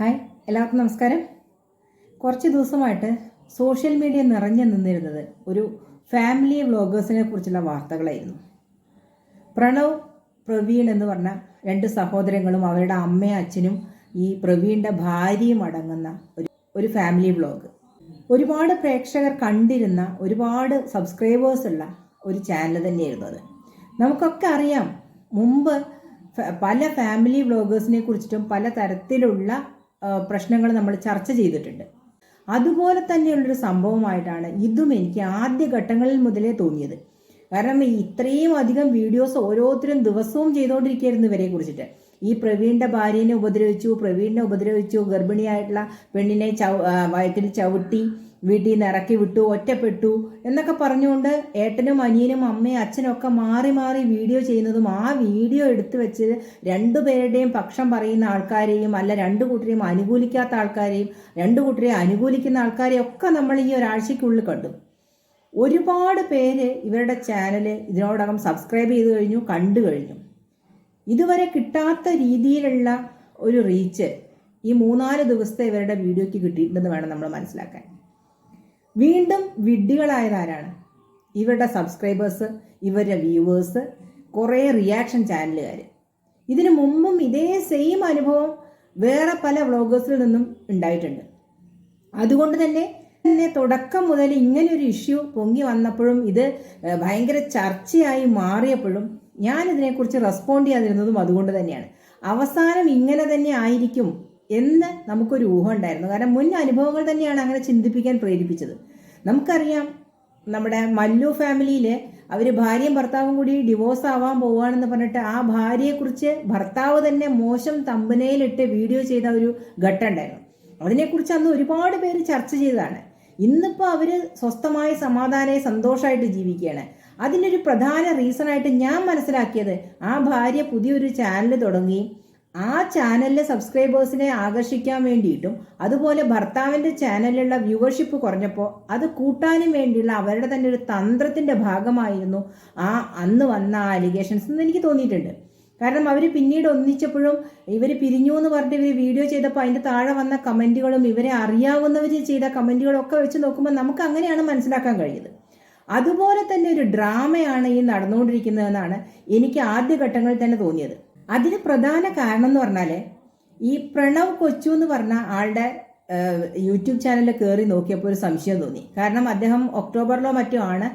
Hi എല്ലാവർക്കും നമസ്കാരം. കുറച്ച് ദിവസമായിട്ട് സോഷ്യൽ മീഡിയ നിറഞ്ഞു നിന്നിരുന്നത് ഒരു ഫാമിലി വ്ളോഗേഴ്സിനെ കുറിച്ചുള്ള വാർത്തകളായിരുന്നു. പ്രണവ് പ്രവീൺ എന്ന് പറഞ്ഞ രണ്ട് സഹോദരങ്ങളും അവരുടെ അമ്മയും അച്ഛനും ഈ പ്രവീണിന്റെ ഭാര്യയും അടങ്ങുന്ന ഒരു ഒരു ഫാമിലി വ്ളോഗ്. ഒരുപാട് പ്രേക്ഷകർ കണ്ടിരുന്ന ഒരുപാട് സബ്സ്ക്രൈബേഴ്സ് ഉള്ള ഒരു ചാനൽ തന്നെയായിരുന്നു അത്. നമുക്കൊക്കെ അറിയാം മുമ്പ് പല ഫാമിലി വ്ളോഗേഴ്സിനെ കുറിച്ചിട്ടും പല തരത്തിലുള്ള പ്രശ്നങ്ങൾ നമ്മൾ ചർച്ച ചെയ്തിട്ടുണ്ട്. അതുപോലെ തന്നെയുള്ളൊരു സംഭവമായിട്ടാണ് ഇതും എനിക്ക് ആദ്യ ഘട്ടങ്ങളിൽ മുതലേ തോന്നിയത്. കാരണം ഇത്രയും അധികം വീഡിയോസ് ഓരോരുത്തരും ദിവസവും ചെയ്തുകൊണ്ടിരിക്കുകയായിരുന്നു ഇവരെ കുറിച്ചിട്ട്. ഈ പ്രവീണിന്റെ ഭാര്യനെ ഉപദ്രവിച്ചു പ്രവീണിനെ ഉപദ്രവിച്ചു ഗർഭിണിയായിട്ടുള്ള പെണ്ണിനെ ചവ വയറ്റിൽ ചവിട്ടി വീട്ടിൽ നിന്ന് ഇറക്കി വിട്ടു ഒറ്റപ്പെട്ടു എന്നൊക്കെ പറഞ്ഞുകൊണ്ട് ഏട്ടനും അനിയനും അമ്മയും അച്ഛനും ഒക്കെ മാറി മാറി വീഡിയോ ചെയ്യുന്നതും ആ വീഡിയോ എടുത്തു വെച്ച് രണ്ടുപേരുടെയും പക്ഷം പറയുന്ന ആൾക്കാരെയും അല്ല രണ്ടു കൂട്ടരെയും അനുകൂലിക്കാത്ത ആൾക്കാരെയും രണ്ടു കൂട്ടരെയും അനുകൂലിക്കുന്ന ആൾക്കാരെയും ഒക്കെ നമ്മൾ ഈ ഒരാഴ്ചയ്ക്കുള്ളിൽ കണ്ടു. ഒരുപാട് പേര് ഇവരുടെ ചാനൽ ഇതിനോടകം സബ്സ്ക്രൈബ് ചെയ്ത് കഴിഞ്ഞു കണ്ടു കഴിഞ്ഞു. ഇതുവരെ കിട്ടാത്ത രീതിയിലുള്ള ഒരു റീച്ച് ഈ മൂന്നാൽ ദിവസത്തെ ഇവരുടെ വീഡിയോക്ക് കിട്ടിയിട്ടുണ്ടെന്ന് വേണം നമ്മൾ മനസ്സിലാക്കാൻ. വീണ്ടും വിഡ്ഢികളായതാരാണ് ഇവരുടെ സബ്സ്ക്രൈബേഴ്സ് ഇവരുടെ വ്യൂവേഴ്സ് കുറേ റിയാക്ഷൻ ചാനലുകാർ ഇതിനു മുമ്പും ഇതേ സെയിം അനുഭവം വേറെ പല വ്ളോഗേഴ്സിൽ നിന്നും ഉണ്ടായിട്ടുണ്ട്. അതുകൊണ്ട് തന്നെ തന്നെ തുടക്കം മുതൽ ഇങ്ങനെ ഒരു ഇഷ്യൂ പൊങ്ങി വന്നപ്പോഴും ഇത് ഭയങ്കര ചർച്ചയായി മാറിയപ്പോഴും ഞാൻ ഇതിനെക്കുറിച്ച് റെസ്പോണ്ട് ചെയ്യാതിരുന്നതും അതുകൊണ്ട് തന്നെയാണ്. അവസാനം ഇങ്ങനെ തന്നെ ആയിരിക്കും എന്ന് നമുക്കൊരു ഊഹം ഉണ്ടായിരുന്നു. കാരണം മുൻ അനുഭവങ്ങൾ തന്നെയാണ് അങ്ങനെ ചിന്തിപ്പിക്കാൻ പ്രേരിപ്പിച്ചത്. നമുക്കറിയാം നമ്മുടെ മല്ലു ഫാമിലിയിൽ അവർ ഭാര്യയും ഭർത്താവും കൂടി ഡിവോഴ്സ് ആവാൻ പോവുകയാണെന്ന് പറഞ്ഞിട്ട് ആ ഭാര്യയെക്കുറിച്ച് ഭർത്താവ് തന്നെ മോശം തമ്പനയിലിട്ട് വീഡിയോ ചെയ്ത ഒരു ഘട്ടം ഉണ്ടായിരുന്നു. അതിനെക്കുറിച്ച് അന്ന് ഒരുപാട് പേര് ചർച്ച ചെയ്തതാണ്. ഇന്നിപ്പോൾ അവർ സ്വസ്ഥമായി സമാധാനമായി സന്തോഷമായിട്ട് ജീവിക്കുകയാണ്. അതിനൊരു പ്രധാന റീസണായിട്ട് ഞാൻ മനസ്സിലാക്കിയത് ആ ഭാര്യ പുതിയൊരു ചാനൽ തുടങ്ങി. ആ ചാനലിലെ സബ്സ്ക്രൈബേഴ്സിനെ ആകർഷിക്കാൻ വേണ്ടിയിട്ടും അതുപോലെ ഭർത്താവിന്റെ ചാനലിലുള്ള വ്യൂവർഷിപ്പ് കുറഞ്ഞപ്പോൾ അത് കൂട്ടാനും വേണ്ടിയുള്ള അവരുടെ തന്നെ ഒരു തന്ത്രത്തിന്റെ ഭാഗമായിരുന്നു ആ അന്ന് വന്ന ആ അലിഗേഷൻസ് എന്ന് എനിക്ക് തോന്നിയിട്ടുണ്ട്. കാരണം അവർ പിന്നീട് ഒന്നിച്ചപ്പോഴും ഇവർ പിരിഞ്ഞു എന്ന് പറഞ്ഞിട്ട് ഇവർ വീഡിയോ ചെയ്തപ്പോൾ അതിന്റെ താഴെ വന്ന കമന്റുകളും ഇവരെ അറിയാവുന്നവർ ചെയ്ത കമന്റുകളും ഒക്കെ വെച്ച് നോക്കുമ്പോൾ നമുക്ക് അങ്ങനെയാണ് മനസ്സിലാക്കാൻ കഴിയുന്നത്. അതുപോലെ തന്നെ ഒരു ഡ്രാമയാണ് ഈ നടന്നുകൊണ്ടിരിക്കുന്നതെന്നാണ് എനിക്ക് ആദ്യഘട്ടങ്ങളിൽ തന്നെ തോന്നിയത്. അതിന് പ്രധാന കാരണം എന്ന് പറഞ്ഞാൽ ഈ പ്രണവ് കൊച്ചു എന്ന് പറഞ്ഞ ആളുടെ യൂട്യൂബ് ചാനലിൽ കയറി നോക്കിയപ്പോൾ ഒരു സംശയം തോന്നി. കാരണം അദ്ദേഹം ഒക്ടോബറിലോ മറ്റോ ആണ്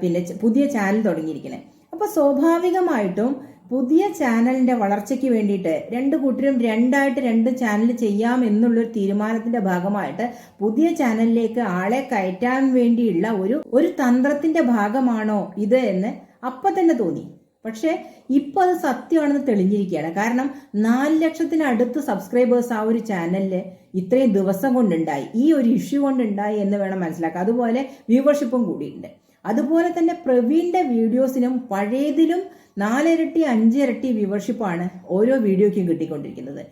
പിന്നെ പുതിയ ചാനൽ തുടങ്ങിയിരിക്കുന്നത് അപ്പോൾ സ്വാഭാവികമായിട്ടും പുതിയ ചാനലിന്റെ വളർച്ചയ്ക്ക് വേണ്ടിയിട്ട് രണ്ട് കൂട്ടരും രണ്ടായിട്ട് രണ്ട് ചാനൽ ചെയ്യാം എന്നുള്ളൊരു തീരുമാനത്തിന്റെ ഭാഗമായിട്ട് പുതിയ ചാനലിലേക്ക് ആളെ കയറ്റാൻ വേണ്ടിയുള്ള ഒരു ഒരു തന്ത്രത്തിന്റെ ഭാഗമാണോ ഇത് എന്ന് അപ്പം തന്നെ തോന്നി. പക്ഷേ ഇപ്പോൾ അത് സത്യമാണെന്ന് തെളിഞ്ഞിരിക്കുകയാണ്. കാരണം നാല് ലക്ഷത്തിനടുത്ത് സബ്സ്ക്രൈബേഴ്സ് ആ ഒരു ചാനലിൽ ഇത്രയും ദിവസം കൊണ്ടുണ്ടായി. ഈ ഒരു ഇഷ്യൂ കൊണ്ടുണ്ടായി എന്ന് വേണം മനസ്സിലാക്കാം അതുപോലെ വ്യൂവർഷിപ്പും കൂടിയുണ്ട് അതുപോലെ തന്നെ പ്രവീണിന്റെ വീഡിയോസിനും പഴയതിലും നാലിരട്ടി അഞ്ചിരട്ടി വ്യൂവർഷിപ്പാണ് ഓരോ വീഡിയോയ്ക്കും കിട്ടിക്കൊണ്ടിരിക്കുന്നത്.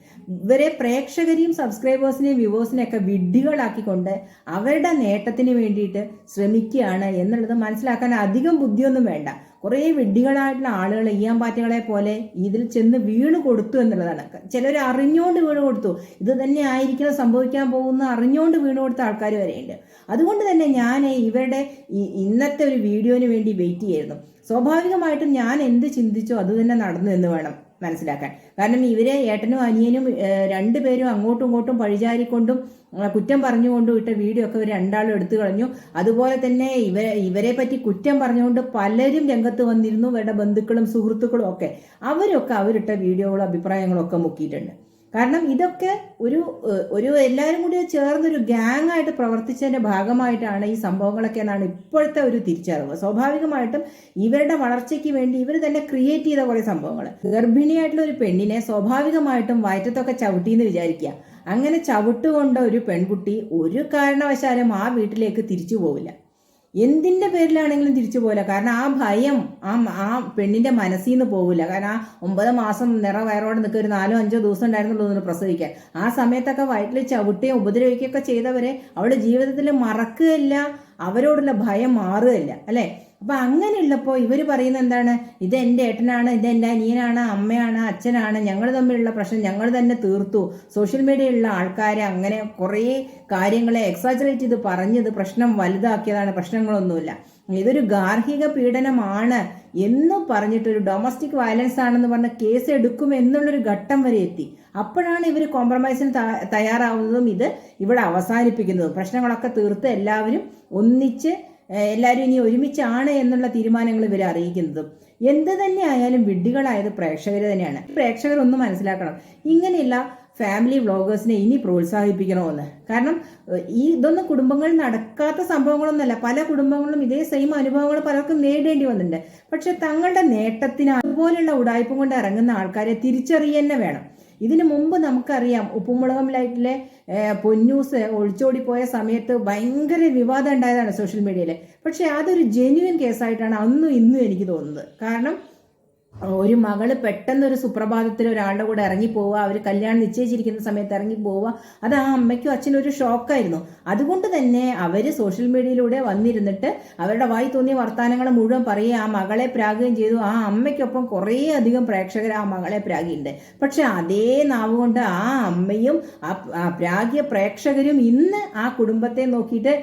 ഇവരെ പ്രേക്ഷകരെയും സബ്സ്ക്രൈബേഴ്സിനെയും വ്യൂവേഴ്സിനെയൊക്കെ വിഡ്ഢികളാക്കിക്കൊണ്ട് അവരുടെ നേട്ടത്തിന് വേണ്ടിയിട്ട് ശ്രമിക്കുകയാണ് എന്നുള്ളത് മനസ്സിലാക്കാൻ അധികം ബുദ്ധിയൊന്നും വേണ്ട. കുറേ വിഡ്ഢികളായിട്ടുള്ള ആളുകൾ ഈയാമ്പാറ്റകളെ പോലെ ഇതിൽ ചെന്ന് വീണ് കൊടുത്തു എന്നുള്ളതാണ്. ചിലർ അറിഞ്ഞുകൊണ്ട് വീണ് കൊടുത്തു. ഇത് തന്നെ ആയിരിക്കണം സംഭവിക്കാൻ പോകുന്ന അറിഞ്ഞുകൊണ്ട് വീണ് കൊടുത്ത ആൾക്കാർ വരെയുണ്ട്. അതുകൊണ്ട് തന്നെ ഞാൻ ഇവരുടെ ഇന്നത്തെ ഒരു വീഡിയോന് വേണ്ടി വെയിറ്റ് ചെയ്യായിരുന്നു സ്വാഭാവികമായിട്ടും ഞാൻ എന്ത് ചിന്തിച്ചോ അത് തന്നെ നടന്നു എന്ന് വേണം. മനസ്സിലാക്കാൻ. കാരണം ഇവരെ ഏട്ടനും അനിയനും രണ്ടുപേരും അങ്ങോട്ടും ഇങ്ങോട്ടും പഴിചാരിക്കൊണ്ടും കുറ്റം പറഞ്ഞുകൊണ്ടും ഇട്ട വീഡിയോ ഒക്കെ ഇവർ രണ്ടാളും എടുത്തു കളഞ്ഞു. അതുപോലെ തന്നെ ഇവ ഇവരെ പറ്റി കുറ്റം പറഞ്ഞുകൊണ്ട് പലരും രംഗത്ത് വന്നിരുന്നു. ഇവരുടെ ബന്ധുക്കളും സുഹൃത്തുക്കളും ഒക്കെ. അവരൊക്കെ അവരിട്ട വീഡിയോകളും അഭിപ്രായങ്ങളും ഒക്കെ മുക്കിയിട്ടുണ്ട്. കാരണം ഇതൊക്കെ ഒരു ഒരു എല്ലാവരും കൂടി ചേർന്നൊരു ഗ്യാങ് ആയിട്ട് പ്രവർത്തിച്ചതിന്റെ ഭാഗമായിട്ടാണ് ഈ സംഭവങ്ങളൊക്കെ എന്നാണ് ഇപ്പോഴത്തെ ഒരു തിരിച്ചറിവ്. സ്വാഭാവികമായിട്ടും ഇവരുടെ വളർച്ചയ്ക്ക് വേണ്ടി ഇവർ തന്നെ ക്രിയേറ്റ് ചെയ്ത കുറേ സംഭവങ്ങൾ ഗർഭിണിയായിട്ടുള്ള ഒരു പെണ്ണിനെ സ്വാഭാവികമായിട്ടും വയറ്റത്തൊക്കെ ചവിട്ടിയെന്ന് വിചാരിക്കുക അങ്ങനെ ചവിട്ടുകൊണ്ട ഒരു പെൺകുട്ടി ഒരു കാരണവശാലും ആ വീട്ടിലേക്ക് തിരിച്ചു പോവില്ല. എന്തിന്റെ പേരിലാണെങ്കിലും തിരിച്ചു പോകില്ല കാരണം ആ ഭയം ആ ആ പെണ്ണിന്റെ മനസ്സിൽ നിന്ന് പോകില്ല കാരണം ആ ഒമ്പത് മാസം നിറ വയറോടെ നിൽക്കുക ഒരു നാലോ അഞ്ചോ ദിവസം ഉണ്ടായിരുന്നുള്ളൂ എന്ന് പ്രസവിക്കാൻ. ആ സമയത്തൊക്കെ വയറ്റിൽ ചവിട്ടുകയും ഉപദ്രവിക്കുകയൊക്കെ ചെയ്തവരെ അവളുടെ ജീവിതത്തിൽ മറക്കുകയില്ല. അവരോടുള്ള ഭയം മാറുകയില്ല. അല്ലെ? അപ്പൊ അങ്ങനെയുള്ളപ്പോൾ ഇവർ പറയുന്നത് എന്താണ്? ഇത് എന്റെ ഏട്ടനാണ് ഇത് എന്റെ അനിയനാണ് അമ്മയാണ് അച്ഛനാണ് ഞങ്ങൾ തമ്മിലുള്ള പ്രശ്നം ഞങ്ങൾ തന്നെ തീർത്തു. സോഷ്യൽ മീഡിയയിലുള്ള ആൾക്കാരെ അങ്ങനെ കുറേ കാര്യങ്ങളെ എക്സാജറേറ്റ് ചെയ്ത് പറഞ്ഞത് പ്രശ്നം വലുതാക്കിയതാണ് പ്രശ്നങ്ങളൊന്നുമില്ല. ഇതൊരു ഗാർഹിക പീഡനമാണ് എന്ന് പറഞ്ഞിട്ട് ഒരു ഡൊമസ്റ്റിക് വയലൻസ് ആണെന്ന് പറഞ്ഞ കേസ് എടുക്കും എന്നുള്ളൊരു ഘട്ടം വരെ എത്തി. അപ്പോഴാണ് ഇവർ കോംപ്രമൈസിന് തയ്യാറാവുന്നതും ഇത് ഇവിടെ അവസാനിപ്പിക്കുന്നതും. പ്രശ്നങ്ങളൊക്കെ തീർത്ത് എല്ലാവരും ഒന്നിച്ച് എല്ലാവരും ഇനി ഒരുമിച്ചാണ് എന്നുള്ള തീരുമാനങ്ങൾ ഇവർ അറിയിക്കുന്നതും. എന്ത് തന്നെ ആയാലും വിഡ്ഢികളായത് പ്രേക്ഷകർ തന്നെയാണ്. പ്രേക്ഷകർ ഒന്ന് മനസ്സിലാക്കണം ഇങ്ങനെയുള്ള ഫാമിലി വ്ളോഗേഴ്സിനെ ഇനി പ്രോത്സാഹിപ്പിക്കണമെന്ന്. കാരണം ഈ ഇതൊന്നും കുടുംബങ്ങളിൽ നടക്കാത്ത സംഭവങ്ങളൊന്നുമല്ല. പല കുടുംബങ്ങളിലും ഇതേ സെയിം അനുഭവങ്ങൾ പലർക്കും നേടേണ്ടി വന്നിട്ടുണ്ട്. പക്ഷെ തങ്ങളുടെ നേട്ടത്തിന് അതുപോലെയുള്ള ഉടായ്പം കൊണ്ട് ഇറങ്ങുന്ന ആൾക്കാരെ തിരിച്ചറിയന്നെ വേണം. ഇതിനു മുമ്പ് നമുക്കറിയാം ഉപ്പുമുളകം ലൈറ്റിലെ പൊന്നൂസ് ഒളിച്ചോടിപ്പോയ സമയത്ത് ഭയങ്കര വിവാദം ഉണ്ടായതാണ് സോഷ്യൽ മീഡിയയിൽ പക്ഷേ അതൊരു ജെന്യുവൻ കേസായിട്ടാണ് അന്നും ഇന്നും എനിക്ക് തോന്നുന്നത്. കാരണം ഒരു മകൾ പെട്ടെന്ന് ഒരു സുപ്രഭാതത്തിൽ ഒരാളുടെ കൂടെ ഇറങ്ങി പോവുക അവർ കല്യാണം നിശ്ചയിച്ചിരിക്കുന്ന സമയത്ത് ഇറങ്ങി പോവുക അത് ആ അമ്മയ്ക്കും അച്ഛനും ഒരു ഷോക്കായിരുന്നു. അതുകൊണ്ട് തന്നെ അവർ സോഷ്യൽ മീഡിയയിലൂടെ വന്നിരുന്നിട്ട് അവരുടെ വായി തോന്നിയ വർത്തമാനങ്ങൾ മുഴുവൻ പറയുക ആ മകളെ പ്രാഗുകയും ചെയ്തു. ആ അമ്മയ്ക്കൊപ്പം കുറേ അധികം പ്രേക്ഷകർ ആ മകളെ പ്രാഗിയുണ്ട്. പക്ഷെ അതേ നാവ് കൊണ്ട് ആ അമ്മയും ആ പ്രാഗിയ പ്രേക്ഷകരും ഇന്ന് ആ കുടുംബത്തെ നോക്കിയിട്ട്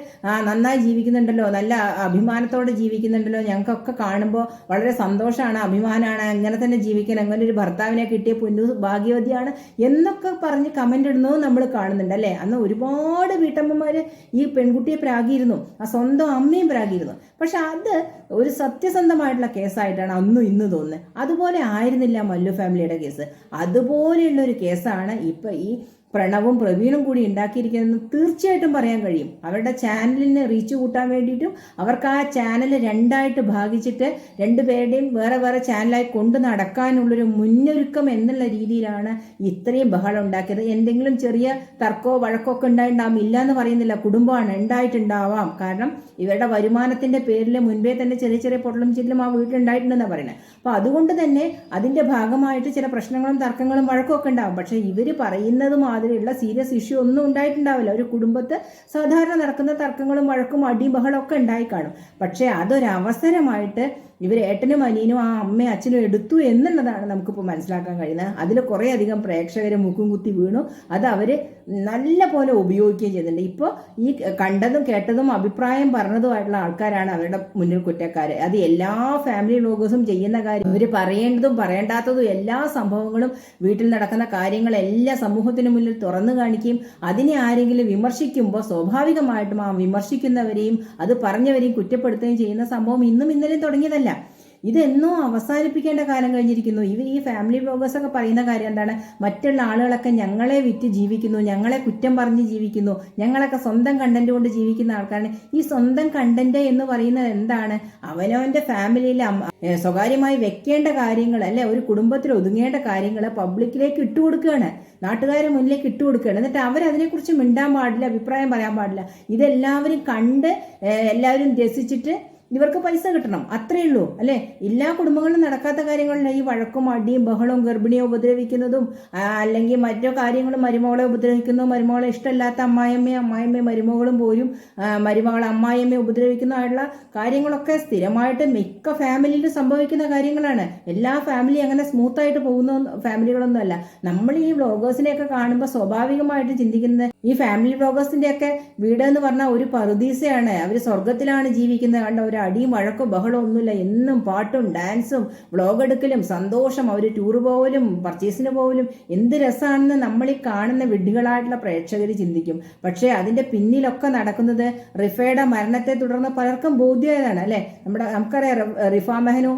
നന്നായി ജീവിക്കുന്നുണ്ടല്ലോ നല്ല അഭിമാനത്തോടെ ജീവിക്കുന്നുണ്ടല്ലോ ഞങ്ങൾക്കൊക്കെ കാണുമ്പോൾ വളരെ സന്തോഷമാണ് അഭിമാനമാണ് അങ്ങനെ തന്നെ ജീവിക്കാൻ അങ്ങനെ ഒരു ഭർത്താവിനെ കിട്ടിയ പൊന്നു ഭാഗ്യവതിയാണ് എന്നൊക്കെ പറഞ്ഞ് കമന്റ് ഇടുന്നതും നമ്മൾ കാണുന്നുണ്ട് അല്ലേ? അന്ന് ഒരുപാട് വീട്ടമ്മമാർ ഈ പെൺകുട്ടിയെ പ്രാഗിയിരുന്നു. ആ സ്വന്തം അമ്മയും പ്രാഗിയിരുന്നു. പക്ഷെ അത് ഒരു സത്യസന്ധമായിട്ടുള്ള കേസായിട്ടാണ് അന്നും ഇന്ന് തോന്നുന്നത്. അതുപോലെ ആയിരുന്നില്ല മല്ലു ഫാമിലിയുടെ കേസ് അതുപോലെയുള്ള ഒരു കേസാണ് ഇപ്പൊ ഈ പ്രണവും പ്രവീണും കൂടി ഉണ്ടാക്കിയിരിക്കുന്നതെന്ന് തീർച്ചയായിട്ടും പറയാൻ കഴിയും. അവരുടെ ചാനലിന് റീച്ച് കൂട്ടാൻ വേണ്ടിയിട്ടും അവർക്ക് ആ ചാനൽ രണ്ടായിട്ട് ഭാഗിച്ചിട്ട് രണ്ടുപേരുടെയും വേറെ വേറെ ചാനലായി കൊണ്ട് നടക്കാനുള്ളൊരു മുന്നൊരുക്കം എന്നുള്ള രീതിയിലാണ് ഇത്രയും ബഹളം ഉണ്ടാക്കിയത്. എന്തെങ്കിലും ചെറിയ തർക്കമോ വഴക്കോ ഒക്കെ ഉണ്ടായിട്ടുണ്ടാവും. ഇല്ല എന്ന് പറയുന്നില്ല. കുടുംബമാണ് ഉണ്ടായിട്ടുണ്ടാവാം. കാരണം ഇവരുടെ വരുമാനത്തിന്റെ പേരിൽ മുൻപേ തന്നെ ചെറിയ ചെറിയ പൊട്ടലും ചില്ലും ആ വീട്ടിലുണ്ടായിട്ടുണ്ടെന്നാണ് പറയുന്നത്. അപ്പോൾ അതുകൊണ്ട് തന്നെ അതിന്റെ ഭാഗമായിട്ട് ചില പ്രശ്നങ്ങളും തർക്കങ്ങളും വഴക്കമൊക്കെ ഉണ്ടാവും. പക്ഷെ ഇവർ പറയുന്നത് മാതിരിയുള്ള സീരിയസ് ഇഷ്യൂ ഒന്നും ഉണ്ടായിട്ടുണ്ടാവില്ല. ഒരു കുടുംബത്ത് സാധാരണ നടക്കുന്ന തർക്കങ്ങളും വഴക്കും അടിമഹളൊക്കെ ഉണ്ടായി കാണും പക്ഷേ അതൊരവസരമായിട്ട് ഇവർ ഏട്ടനും അനിയനും ആ അമ്മയും അച്ഛനും എടുത്തു എന്നുള്ളതാണ് നമുക്കിപ്പോൾ മനസ്സിലാക്കാൻ കഴിയുന്നത്. അതിൽ കുറേ അധികം പ്രേക്ഷകരെ മുക്കും കുത്തി വീണു. അത് അവർ നല്ല പോലെ ഉപയോഗിക്കുകയും ചെയ്യുന്നുണ്ട്. ഇപ്പോൾ ഈ കണ്ടതും കേട്ടതും അഭിപ്രായം പറഞ്ഞതുമായിട്ടുള്ള ആൾക്കാരാണ് അവരുടെ മുന്നിൽ കുറ്റക്കാർ അത് എല്ലാ ഫാമിലി വ്ളോഗേഴ്സും ചെയ്യുന്ന കാര്യം. ഇവർ പറയേണ്ടതും പറയേണ്ടാത്തതും എല്ലാ സംഭവങ്ങളും വീട്ടിൽ നടക്കുന്ന കാര്യങ്ങളെല്ലാം സമൂഹത്തിന് മുന്നിൽ തുറന്നു കാണിക്കുകയും അതിനെ ആരെങ്കിലും വിമർശിക്കുമ്പോൾ സ്വാഭാവികമായിട്ടും ആ വിമർശിക്കുന്നവരെയും അത് പറഞ്ഞവരെയും കുറ്റപ്പെടുത്തുകയും ചെയ്യുന്ന സംഭവം ഇന്നും ഇന്നലെയും തുടങ്ങിയതല്ല. ഇതെന്നോ അവസാനിപ്പിക്കേണ്ട കാലം കഴിഞ്ഞിരിക്കുന്നു. ഇവർ ഈ ഫാമിലി ബ്ലോഗേഴ്സ് ഒക്കെ പറയുന്ന കാര്യം എന്താണ്? മറ്റുള്ള ആളുകളൊക്കെ ഞങ്ങളെ വിറ്റ് ജീവിക്കുന്നു ഞങ്ങളെ കുറ്റം പറഞ്ഞ് ജീവിക്കുന്നു ഞങ്ങളൊക്കെ സ്വന്തം കണ്ടന്റ് കൊണ്ട് ജീവിക്കുന്ന ആൾക്കാരാണ്. ഈ സ്വന്തം കണ്ടന്റ് എന്ന് പറയുന്നത് എന്താണ്? അവനവന്റെ ഫാമിലിയിൽ സ്വകാര്യമായി വെക്കേണ്ട കാര്യങ്ങൾ അല്ലെ? ഒരു കുടുംബത്തിൽ ഒതുങ്ങേണ്ട കാര്യങ്ങൾ പബ്ലിക്കിലേക്ക് ഇട്ടുകൊടുക്കുകയാണ് നാട്ടുകാരെ മുന്നിലേക്ക് ഇട്ടുകൊടുക്കുകയാണ് എന്നിട്ട് അവരതിനെക്കുറിച്ച് മിണ്ടാൻ പാടില്ല അഭിപ്രായം പറയാൻ പാടില്ല. ഇതെല്ലാവരും കണ്ട് എല്ലാവരും രസിച്ചിട്ട് ഇവർക്ക് പൈസ കിട്ടണം അത്രയേ ഉള്ളൂ അല്ലേ? എല്ലാ കുടുംബങ്ങളിലും നടക്കാത്ത കാര്യങ്ങളിൽ ഈ വഴക്കും അടിയും ബഹളവും ഗർഭിണിയെ ഉപദ്രവിക്കുന്നതും അല്ലെങ്കിൽ മറ്റോ കാര്യങ്ങളും മരുമകളെ ഉപദ്രവിക്കുന്നതും മരുമകളെ ഇഷ്ടമല്ലാത്ത അമ്മായിയമ്മയും അമ്മായിയമ്മയും മരുമകളും പോലും മരുമകളെ അമ്മായിയമ്മയെ ഉപദ്രവിക്കുന്നതായിട്ടുള്ള കാര്യങ്ങളൊക്കെ സ്ഥിരമായിട്ട് മിക്ക ഫാമിലിയിൽ സംഭവിക്കുന്ന കാര്യങ്ങളാണ്. എല്ലാ ഫാമിലി അങ്ങനെ സ്മൂത്തായിട്ട് പോകുന്ന ഫാമിലികളൊന്നുമല്ല. നമ്മൾ ഈ വ്ളോഗേഴ്സിനെയൊക്കെ കാണുമ്പോൾ സ്വാഭാവികമായിട്ട് ചിന്തിക്കുന്നത് ഈ ഫാമിലി ബ്ലോഗേഴ്സിന്റെ ഒക്കെ വീട് എന്ന് പറഞ്ഞാൽ ഒരു പറുദീസയാണ്. അവർ സ്വർഗത്തിലാണ് ജീവിക്കുന്നത്. കണ്ട ഒരു അടിയും വഴക്കോ ബഹളോ ഒന്നുമില്ല. എന്നും പാട്ടും ഡാൻസും വ്ളോഗ് എടുക്കലും സന്തോഷം. അവർ ടൂർ പോകലും പർച്ചേസിന് പോകലും എന്ത് രസമാണെന്ന് നമ്മൾ ഈ കാണുന്ന വിഡ്ഢികളായിട്ടുള്ള പ്രേക്ഷകർ ചിന്തിക്കും. പക്ഷേ അതിന്റെ പിന്നിലൊക്കെ നടക്കുന്നത് റിഫയുടെ മരണത്തെ തുടർന്ന് പലർക്കും ബോധ്യമായതാണ് അല്ലെ? നമ്മുടെ നമുക്കറിയാം റിഫ മെഹനു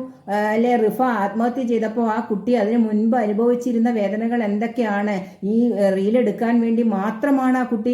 അല്ലെ? റിഫ ആത്മഹത്യ ചെയ്തപ്പോൾ ആ കുട്ടി അതിന് മുൻപ് അനുഭവിച്ചിരുന്ന വേദനകൾ എന്തൊക്കെയാണ്? ഈ റീലെടുക്കാൻ വേണ്ടി മാത്രമാണ് ആ കുട്ടി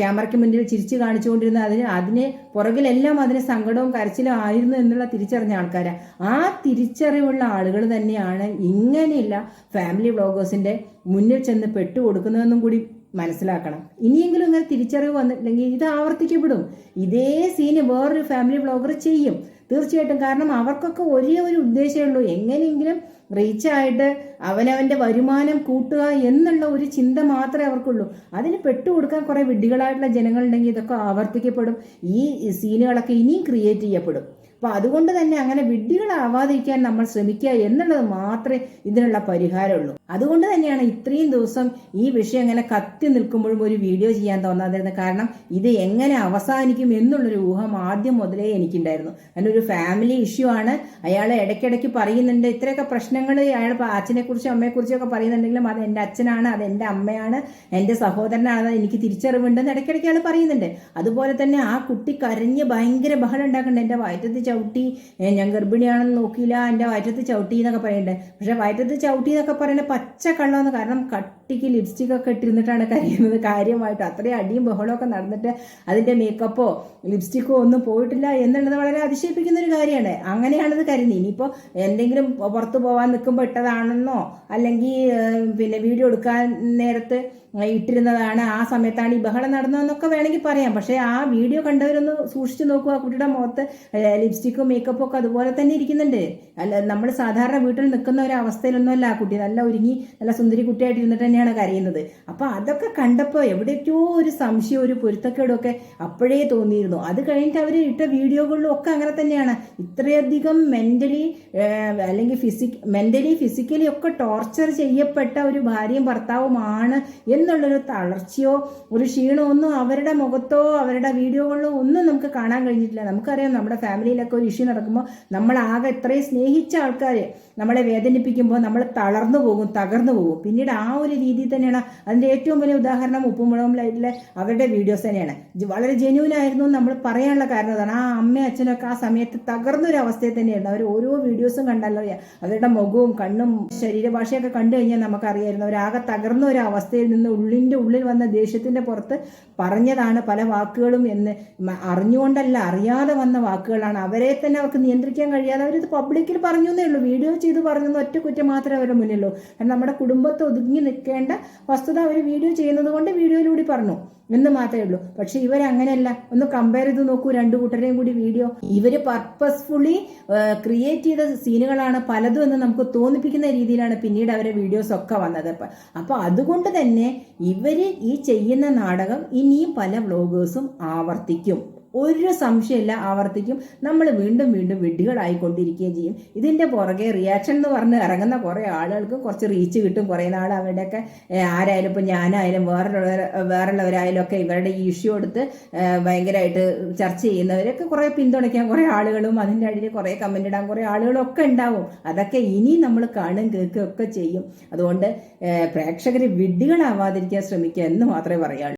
ക്യാമറയ്ക്ക് മുന്നിൽ ചിരിച്ചു കാണിച്ചുകൊണ്ടിരുന്നത്? അതിന് അതിന് പുറകിലെല്ലാം അതിന് സങ്കടവും കരച്ചിലും ആയിരുന്നു എന്നുള്ള തിരിച്ചറിഞ്ഞ ആൾക്കാരാണ് ആ തിരിച്ചറിവുള്ള ആളുകൾ തന്നെയാണ് ഇങ്ങനെയുള്ള ഫാമിലി വ്ളോഗേഴ്സിന്റെ മുന്നിൽ ചെന്ന് പെട്ടുകൊടുക്കുന്നതെന്നും കൂടി മനസ്സിലാക്കണം. ഇനിയെങ്കിലും ഇങ്ങനെ തിരിച്ചറിവ് വന്നിട്ടില്ലെങ്കിൽ ഇത് ആവർത്തിക്കപ്പെടും. ഇതേ സീന് വേറൊരു ഫാമിലി വ്ളോഗർ ചെയ്യും. തീർച്ചയായിട്ടും. കാരണം അവർക്കൊക്കെ ഒരേ ഒരു ഉദ്ദേശമേ ഉള്ളൂ. എങ്ങനെയെങ്കിലും റീച്ചായിട്ട് അവനവന്റെ വരുമാനം കൂട്ടുക എന്നുള്ള ഒരു ചിന്ത മാത്രമേ അവർക്കുള്ളൂ. അതിന് പെട്ടുകൊടുക്കാൻ കുറേ വിഡ്ഢികളായിട്ടുള്ള ജനങ്ങളുണ്ടെങ്കിൽ ഇതൊക്കെ ആവർത്തിക്കപ്പെടും. ഈ സീനുകളൊക്കെ ഇനിയും ക്രിയേറ്റ് ചെയ്യപ്പെടും. അപ്പോൾ അതുകൊണ്ട് തന്നെ അങ്ങനെ വിഡ്ഢികളാവാതിരിക്കാൻ നമ്മൾ ശ്രമിക്കുക എന്നുള്ളത് മാത്രമേ ഇതിനുള്ള പരിഹാരമുള്ളൂ. അതുകൊണ്ട് തന്നെയാണ് ഇത്രയും ദിവസം ഈ വിഷയം ഇങ്ങനെ കത്തി നിൽക്കുമ്പോഴും ഒരു വീഡിയോ ചെയ്യാൻ തോന്നാതിരുന്നത്. കാരണം ഇത് എങ്ങനെ അവസാനിക്കും എന്നുള്ളൊരു ഊഹം ആദ്യം മുതലേ എനിക്കുണ്ടായിരുന്നു. അതിന്റെ ഒരു ഫാമിലി ഇഷ്യൂ ആണ്. അയാൾ ഇടയ്ക്കിടയ്ക്ക് പറയുന്നുണ്ട്. ഇത്രയൊക്കെ പ്രശ്നങ്ങൾ അയാൾ അച്ഛനെ കുറിച്ചും ഒക്കെ കുറിച്ചൊക്കെ പറയുന്നുണ്ടെങ്കിലും അത് എന്റെ അച്ഛനാണ് അത് എന്റെ അമ്മയാണ് എന്റെ സഹോദരനാണ് എനിക്ക് തിരിച്ചറിവുണ്ടെന്ന് ഇടയ്ക്കിടയ്ക്ക് അയാൾ പറയുന്നുണ്ട്. അതുപോലെ തന്നെ ആ കുട്ടി കരഞ്ഞ് ഭയങ്കര ബഹളം ഉണ്ടാക്കുന്നുണ്ട്. എന്റെ വയറ്റത്ത് ചവിട്ടി. ഞാൻ ഗർഭിണിയാണെന്ന് നോക്കിയില്ല എന്റെ വയറ്റത്ത് ചവിട്ടി എന്നൊക്കെ പറയണ്ടേ. പക്ഷെ വയറ്റത്ത് ചവിട്ടി എന്നൊക്കെ പറയുന്നത് പച്ച കള്ളമെന്ന് കാരണം കട്ടിക്ക് ലിപ്സ്റ്റിക് ഒക്കെ ഇട്ടിരുന്നിട്ടാണ് കരയുന്നത്. കാര്യമായിട്ട് അത്രയും അടിയും ബഹളമൊക്കെ നടന്നിട്ട് അതിന്റെ മേക്കപ്പോ ലിപ്സ്റ്റിക്കോ ഒന്നും പോയിട്ടില്ല എന്നുള്ളത് വളരെ അതിശയിപ്പിക്കുന്ന ഒരു കാര്യമാണ്. അങ്ങനെയാണത് കരുതി. ഇനിയിപ്പോൾ എന്തെങ്കിലും പുറത്തു പോകാൻ നിൽക്കുമ്പോൾ ഇട്ടതാണെന്നോ അല്ലെങ്കിൽ പിന്നെ വീഡിയോ എടുക്കാൻ നേരത്ത് ഇട്ടിരുന്നതാണ് ആ സമയത്താണ് ഈ ബഹളം നടന്നതെന്നൊക്കെ വേണമെങ്കിൽ പറയാം. പക്ഷേ ആ വീഡിയോ കണ്ടവരൊന്ന് സൂക്ഷിച്ചു നോക്കുക കുട്ടിയുടെ മുഖത്ത് ലിപ്സ്റ്റിക്കും മേക്കപ്പും ഒക്കെ അതുപോലെ തന്നെ ഇരിക്കുന്നുണ്ട്. അല്ല നമ്മൾ സാധാരണ വീട്ടിൽ നിൽക്കുന്ന ഒരു അവസ്ഥയിലൊന്നുമല്ല. ആ കുട്ടി നല്ല ഒരുങ്ങി നല്ല സുന്ദരി കുട്ടിയായിട്ട് ഇരുന്നിട്ട് തന്നെയാണ് കരയുന്നത്. അപ്പോൾ അതൊക്കെ കണ്ടപ്പോൾ എവിടേക്കോ ഒരു സംശയം ഒരു പൊരുത്തക്കേടൊക്കെ അപ്പോഴേ തോന്നിയിരുന്നു. അത് കഴിഞ്ഞിട്ട് അവർ ഇട്ട വീഡിയോകളിലും ഒക്കെ അങ്ങനെ തന്നെയാണ്. ഇത്രയധികം മെന്റലി അല്ലെങ്കിൽ ഫിസിക് മെന്റലി ഫിസിക്കലി ഒക്കെ ടോർച്ചർ ചെയ്യപ്പെട്ട ഒരു ഭാര്യയും ഭർത്താവുമാണ് എന്നുള്ളൊരു തളർച്ചയോ ഒരു ക്ഷീണമോ ഒന്നും അവരുടെ മുഖത്തോ അവരുടെ വീഡിയോകളിലോ ഒന്നും നമുക്ക് കാണാൻ കഴിഞ്ഞിട്ടില്ല. നമുക്കറിയാം നമ്മുടെ ഫാമിലിയിലൊക്കെ ഒരു ഇഷ്യൂ നടക്കുമ്പോൾ നമ്മളാകെ ഇത്രയും സ്നേഹിച്ച ആൾക്കാർ നമ്മളെ വേദനിപ്പിക്കുമ്പോൾ നമ്മൾ തളർന്നു പോകും തകർന്നു പോകും. പിന്നീട് ആ ഒരു രീതിയിൽ തന്നെയാണ് അതിന്റെ ഏറ്റവും വലിയ ഉദാഹരണം ഉപ്പുമുളകും ലൈറ്റിലെ അവരുടെ വീഡിയോസ് തന്നെയാണ്. വളരെ ജെന്യൂൻ ആയിരുന്നു നമ്മൾ പറയാനുള്ള കാരണം അതാണ്. ആ അമ്മയും അച്ഛനൊക്കെ ആ സമയത്ത് തകർന്നൊരു അവസ്ഥയിൽ തന്നെയായിരുന്നു. അവർ ഓരോ വീഡിയോസും കണ്ടല്ലോ. അവരുടെ മുഖവും കണ്ണും ശരീരഭാഷയൊക്കെ കണ്ടു കഴിഞ്ഞാൽ നമുക്കറിയായിരുന്നു. അവരാകെ തകർന്ന ഒരു അവസ്ഥയിൽ നിന്ന് ഉള്ളിന്റെ ഉള്ളിൽ വന്ന ദേഷ്യത്തിന്റെ പുറത്ത് പറഞ്ഞതാണ് പല വാക്കുകളും എന്ന്. അറിഞ്ഞുകൊണ്ടല്ല അറിയാതെ വന്ന വാക്കുകളാണ് അവരെ തന്നെ അവർക്ക് നിയന്ത്രിക്കാൻ കഴിയാതെ അവരിത് പബ്ലിക്കിൽ പറഞ്ഞു എന്നേ ഉള്ളൂ. വീഡിയോ ചെയ്ത് പറഞ്ഞു എന്ന് ഒറ്റ കുറ്റം മാത്രമേ അവരുടെ മുന്നിലുള്ളൂ. കാരണം നമ്മുടെ കുടുംബത്തെ ഒതുങ്ങി നിൽക്കേണ്ട വസ്തുത അവർ വീഡിയോ ചെയ്യുന്നത് കൊണ്ട് വീഡിയോയിലൂടെ പറഞ്ഞു. എന്ന് മാത്രമേ ഉള്ളൂ. പക്ഷെ ഇവരങ്ങനെയല്ല. ഒന്ന് കമ്പയർ ചെയ്ത് നോക്കൂ. രണ്ടു കൂട്ടരെയും കൂടി വീഡിയോ. ഇവർ പർപ്പസ്ഫുള്ളി ക്രിയേറ്റ് ചെയ്ത സീനുകളാണ് പലതും എന്ന് നമുക്ക് തോന്നിപ്പിക്കുന്ന രീതിയിലാണ് പിന്നീട് അവരെ വീഡിയോസ് ഒക്കെ വന്നത്. അപ്പോൾ അപ്പൊ അതുകൊണ്ട് തന്നെ ഇവർ ഈ ചെയ്യുന്ന നാടകം ഇനിയും പല വ്ളോഗേഴ്സും ആവർത്തിക്കും. ഒരു സംശയമില്ല ആവർത്തിക്കും. നമ്മൾ വീണ്ടും വീണ്ടും വിഡ്ഢികളായിക്കൊണ്ടിരിക്കുകയും ചെയ്യും. ഇതിന്റെ പുറകെ റിയാക്ഷൻ എന്ന് പറഞ്ഞ് ഇറങ്ങുന്ന കുറേ ആളുകൾക്ക് കുറച്ച് റീച്ച് കിട്ടും. കുറേ നാൾ അവരുടെയൊക്കെ ആരായാലും ഇപ്പോൾ ഞാനായാലും വേറുള്ളവർ വേറുള്ളവരായാലും ഒക്കെ ഇവരുടെ ഈ ഇഷ്യൂ എടുത്ത് ഭയങ്കരമായിട്ട് ചർച്ച ചെയ്യുന്നവരൊക്കെ കുറേ പിന്തുണയ്ക്കാൻ കുറേ ആളുകളും അതിന്റെ അടിയിൽ കുറേ കമന്റ് ഇടാൻ കുറേ ആളുകളും ഒക്കെ ഉണ്ടാവും. അതൊക്കെ ഇനി നമ്മൾ കാണും കേൾക്കുകയൊക്കെ ചെയ്യും. അതുകൊണ്ട് പ്രേക്ഷകർ വിഡ്ഢികളാവാതിരിക്കാൻ ശ്രമിക്കുക എന്ന് മാത്രമേ പറയാനുള്ളൂ.